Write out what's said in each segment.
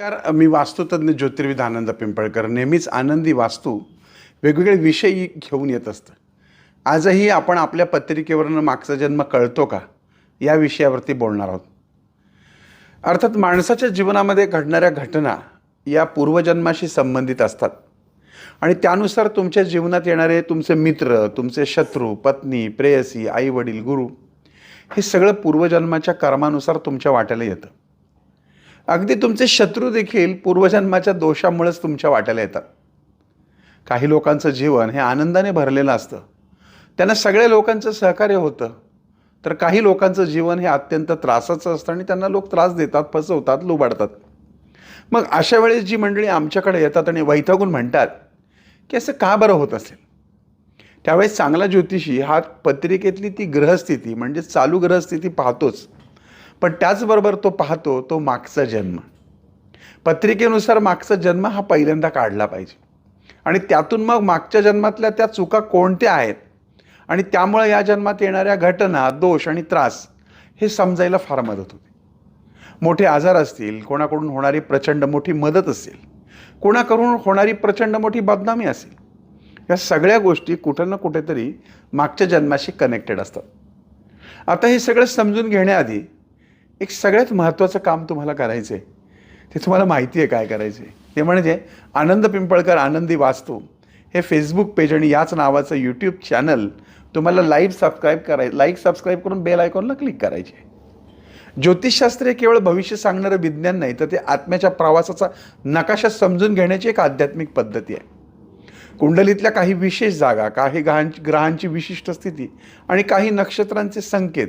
नमस्कार मी वास्तुतज्ञ ज्योतिर्विद आनंद पिंपळकर. नेहमीच आनंदी वास्तू वेगवेगळे विषय घेऊन येत असतं. आजही आपण आपल्या पत्रिकेवरनं मागचा जन्म कळतो का? या विषयावरती बोलणार आहोत. अर्थात माणसाच्या जीवनामध्ये घडणाऱ्या घटना या पूर्वजन्माशी संबंधित असतात. आणि त्यानुसार तुमच्या जीवनात येणारे तुमचे मित्र तुमचे शत्रू पत्नी प्रेयसी आई वडील गुरु हे सगळं पूर्वजन्माच्या कर्मानुसार तुमच्या वाट्याला येतं. अगदी तुमचे शत्रू देखील पूर्वजन्माच्या दोषामुळेच तुमच्या वाट्याला येतात. काही लोकांचं जीवन हे आनंदाने भरलेलं असतं. त्यांना सगळ्या लोकांचं सहकार्य होतं. तर काही लोकांचं जीवन हे अत्यंत त्रासाचं असतं आणि त्यांना लोक त्रास देतात फसवतात लुबाडतात. मग अशा वेळेस जी मंडळी आमच्याकडे येतात आणि वैतागून म्हणतात की असं का बरं होत असेल? त्यावेळेस चांगला ज्योतिषी हा पत्रिकेतली ती ग्रहस्थिती म्हणजे चालू ग्रहस्थिती पाहतोच. पण त्याचबरोबर तो पाहतो तो मागचा जन्म. पत्रिकेनुसार मागचा जन्म हा पहिल्यांदा काढला पाहिजे. आणि त्यातून मग मागच्या जन्मातल्या त्या चुका कोणत्या आहेत? आणि त्यामुळे या जन्मात येणाऱ्या घटना दोष आणि त्रास हे समजायला फार मदत होते. मोठे आजार असतील कोणाकडून होणारी प्रचंड मोठी मदत असेल कोणाकडून होणारी प्रचंड मोठी बदनामी असेल या सगळ्या गोष्टी कुठं ना कुठेतरी मागच्या जन्माशी कनेक्टेड असतात. आता हे सगळं समजून घेण्याआधी एक सगळ्यात महत्त्वाचं काम तुम्हाला करायचं आहे ते तुम्हाला माहिती आहे काय करायचं आहे ते म्हणजे आनंद पिंपळकर आनंदी वास्तू हे फेसबुक पेज आणि याच नावाचं यूट्यूब चॅनल तुम्हाला लाईव्ह सबस्क्राईब कराय लाईक सबस्क्राईब करून बेल आयकॉनला क्लिक करायचे. आहे ज्योतिषशास्त्र हे केवळ भविष्य सांगणारं विज्ञान नाही तर ते आत्म्याच्या प्रवासाचा नकाशा समजून घेण्याची एक आध्यात्मिक पद्धती आहे. कुंडलीतल्या काही विशेष जागा काही ग्रहांची ग्रहांची विशिष्ट स्थिती आणि काही नक्षत्रांचे संकेत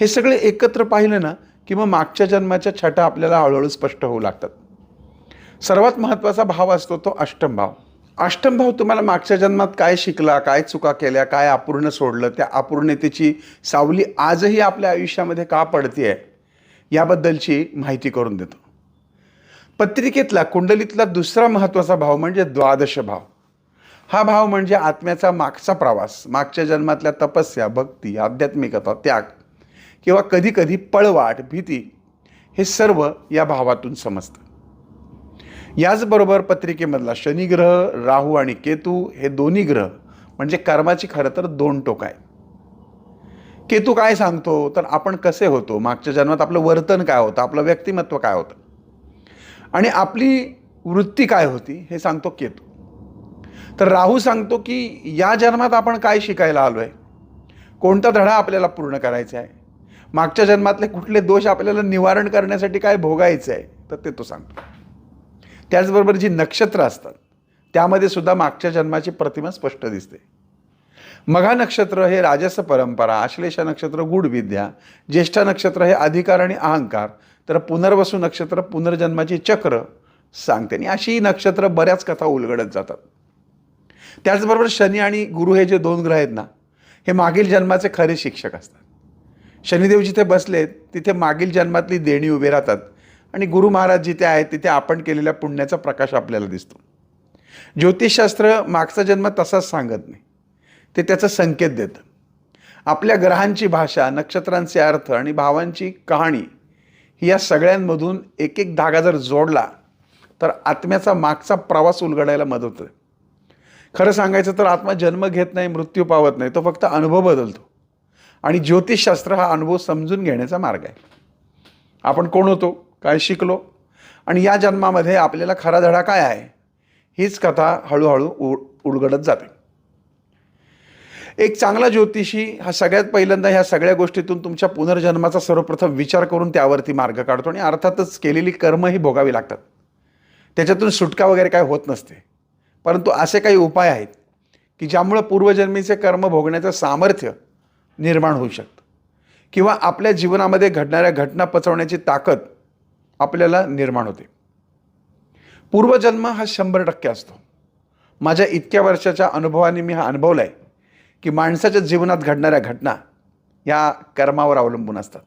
हे सगळे एकत्र पाहिलं ना किंवा मागच्या जन्माच्या छटा आपल्याला हळूहळू स्पष्ट होऊ लागतात. सर्वात महत्त्वाचा भाव असतो तो अष्टम भाव. अष्टम भाव तुम्हाला मागच्या जन्मात काय शिकला काय चुका केल्या काय अपूर्ण सोडलं त्या अपूर्णतेची सावली आजही आपल्या आयुष्यामध्ये का पडते आहे याबद्दलची माहिती करून देतो. पत्रिकेतला कुंडलीतला दुसरा महत्त्वाचा भाव म्हणजे द्वादश भाव. हा भाव म्हणजे आत्म्याचा मागचा प्रवास मागच्या जन्मातल्या तपस्या भक्ती आध्यात्मिकता त्याग. किंवा कधीकधी पळवाट भीती हे सर्व या भावातून समजतं. याचबरोबर पत्रिकेमधला शनिग्रह राहू आणि केतू हे दोन्ही ग्रह म्हणजे कर्माची खरं तर दोन टोक आहे. केतू काय सांगतो? तर आपण कसे होतो? मागच्या जन्मात आपलं वर्तन काय होतं? आपलं व्यक्तिमत्व काय होतं? आणि आपली वृत्ती काय होती? हे सांगतो केतू. तर राहू सांगतो की या जन्मात आपण काय शिकायला आलो आहे कोणता धडा आपल्याला पूर्ण करायचा आहे? मागच्या जन्मातले कुठले दोष आपल्याला निवारण करण्यासाठी काय भोगायचं आहे तर ते तो सांगतो. त्याचबरोबर जी नक्षत्र असतात त्यामध्ये सुद्धा मागच्या जन्माची प्रतिमा स्पष्ट दिसते. मघा नक्षत्र हे राजस परंपरा आश्लेषा नक्षत्र गूढ विद्या ज्येष्ठा नक्षत्र हे अधिकार आणि अहंकार तर पुनर्वसू नक्षत्र पुनर्जन्माची चक्र सांगते. आणि अशी नक्षत्र बऱ्याच कथा उलगडत जातात. त्याचबरोबर शनी आणि गुरु हे जे दोन ग्रह आहेत ना हे मागील जन्माचे खरे शिक्षक असतात. शनिदेव जिथे बसलेत तिथे मागील जन्मातली देणी उभी राहतात. आणि गुरु महाराज जिथे आहेत तिथे आपण केलेल्या पुण्याचा प्रकाश आपल्याला दिसतो. ज्योतिषशास्त्र मागचा जन्म तसाच सांगत नाही. ते त्याचा संकेत देतं. आपल्या ग्रहांची भाषा नक्षत्रांचे अर्थ आणि भावांची कहाणी ही या सगळ्यांमधून एक एक धागा जर जोडला तर आत्म्याचा मागचा प्रवास उलगडायला मदत होते. खरं सांगायचं तर आत्मा जन्म घेत नाही मृत्यू पावत नाही तो फक्त अनुभव बदलतो. आणि ज्योतिषशास्त्र हा अनुभव समजून घेण्याचा मार्ग आहे. आपण कोण होतो? काय शिकलो? आणि या जन्मामध्ये आपल्याला खरा धडा काय आहे? हीच कथा हळूहळू उ उलगडत जाते. एक चांगला ज्योतिषी हा सगळ्यात पहिल्यांदा ह्या सगळ्या गोष्टीतून तुमच्या पुनर्जन्माचा सर्वप्रथम विचार करून त्यावरती मार्ग काढतो आणि अर्थातच केलेली कर्मही भोगावी लागतात. त्याच्यातून सुटका वगैरे काय होत नसते. परंतु असे काही उपाय आहेत की ज्यामुळं पूर्वजन्मीचे कर्म भोगण्याचं सामर्थ्य निर्माण होऊ शकतं. किंवा आपल्या जीवनामध्ये घडणाऱ्या घटना पचवण्याची ताकद आपल्याला निर्माण होते. पूर्वजन्म हा शंभर टक्के असतो. माझ्या इतक्या वर्षाच्या अनुभवाने मी हा अनुभवला आहे की माणसाच्या जीवनात घडणाऱ्या घटना या कर्मावर अवलंबून असतात.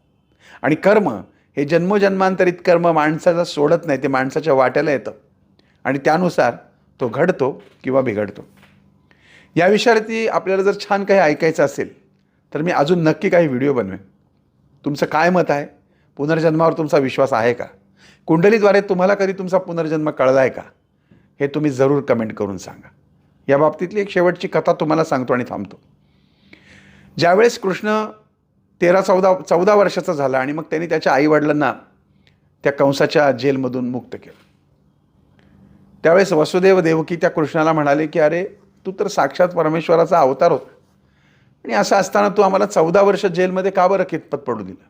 आणि कर्म हे जन्मोजन्मांतरित कर्म माणसाला सोडत नाही ते माणसाच्या वाट्याला येतं. आणि त्यानुसार तो घडतो किंवा बिघडतो. या विषयावरती आपल्याला जर छान काही ऐकायचं असेल तर मी अजून नक्की काही व्हिडिओ बनवेन. तुमचं काय मत आहे? पुनर्जन्मावर तुमचा विश्वास आहे का? कुंडलीद्वारे तुम्हाला कधी तुमचा पुनर्जन्म कळला आहे का? हे तुम्ही जरूर कमेंट करून सांगा. या बाबतीतली एक शेवटची कथा तुम्हाला सांगतो आणि थांबतो. ज्यावेळेस कृष्ण तेरा चौदा चौदा वर्षाचा झाला आणि मग त्यांनी त्याच्या आईवडिलांना त्या कंसाच्या जेलमधून मुक्त केलं. त्यावेळेस वसुदेव देवकी त्या कृष्णाला म्हणाले की अरे तू तर साक्षात परमेश्वराचा अवतार होता. आणि असं असताना तू आम्हाला चौदा वर्ष जेलमध्ये का बरं कितपत पडू दिलं?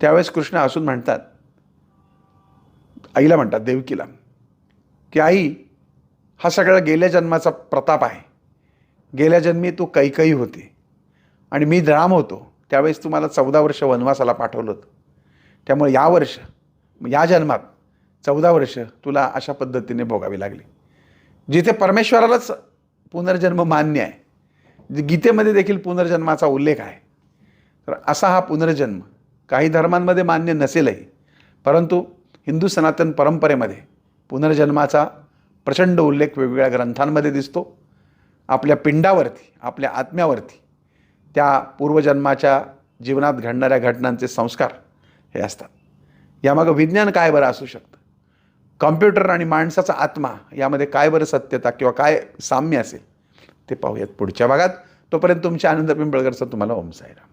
त्यावेळेस कृष्ण असून म्हणतात आईला म्हणतात देवकीला की आई हा सगळा गेल्या जन्माचा प्रताप आहे. गेल्या जन्मी तू कैकई होती आणि मी राम होतो. त्यावेळेस तू मला चौदा वर्ष वनवासाला पाठवलं होतं. त्यामुळे या वर्ष या जन्मात चौदा वर्ष तुला अशा पद्धतीने भोगावी लागली. जिथे परमेश्वरालाच पुनर्जन्म मान्य आहे गीतेमध्ये देखील पुनर्जन्माचा उल्लेख आहे. तर असा हा पुनर्जन्म काही धर्मांमध्ये मान्य नसेलही परंतु हिंदू सनातन परंपरेमध्ये पुनर्जन्माचा प्रचंड उल्लेख वेगवेगळ्या ग्रंथांमध्ये दिसतो. आपल्या पिंडावरती आपल्या आत्म्यावरती त्या पूर्वजन्माच्या जीवनात घडणाऱ्या घटनांचे संस्कार हे असतात. यामागं विज्ञान काय बरं असू शकतं? कॉम्प्युटर आणि माणसाचा आत्मा यामध्ये काय बरं सत्यता किंवा काय साम्य असेल? ते पाहूयात पुढच्या भागात. तोपर्यंत तुमच्या आनंद पिंपळकरचा तुम्हाला ओम साईराम.